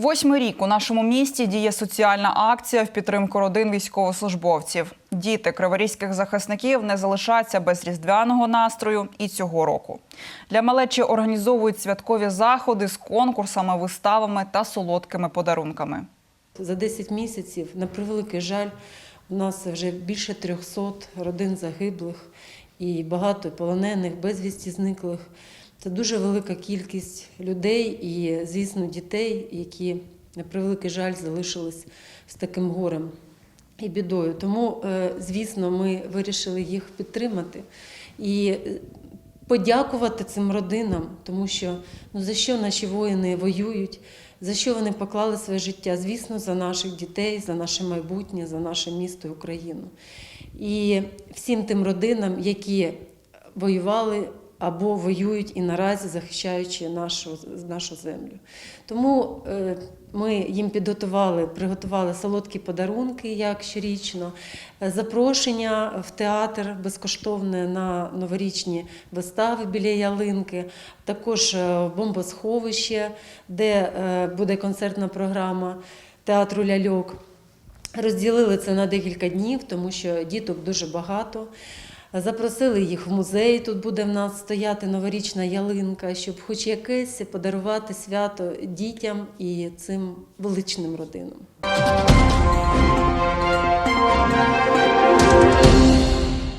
Восьмий рік у нашому місті діє соціальна акція в підтримку родин військовослужбовців. Діти криворізьких захисників не залишаться без різдвяного настрою і цього року. Для малечі організовують святкові заходи з конкурсами, виставами та солодкими подарунками. За 10 місяців, на превеликий жаль, у нас вже більше 300 родин загиблих і багато полонених, безвісті зниклих. Це дуже велика кількість людей і, звісно, дітей, які, на превеликий жаль, залишились з таким горем і бідою. Тому, е, звісно, ми вирішили їх підтримати і е, подякувати цим родинам, тому що ну за що наші воїни воюють, за що вони поклали своє життя? Звісно, за наших дітей, за наше майбутнє, за наше місто і Україну. І всім тим родинам, які воювали або воюють і наразі захищаючи нашу, нашу землю. Тому е, ми їм підготували, приготували солодкі подарунки, як щорічно, е, запрошення в театр безкоштовне на новорічні вистави біля ялинки, також е, бомбосховище, де буде концертна програма театру ляльок. Розділили це на декілька днів, тому що діток дуже багато. Запросили їх в музей. Тут буде в нас стояти новорічна ялинка, щоб хоч якесь подарувати свято дітям і цим величним родинам.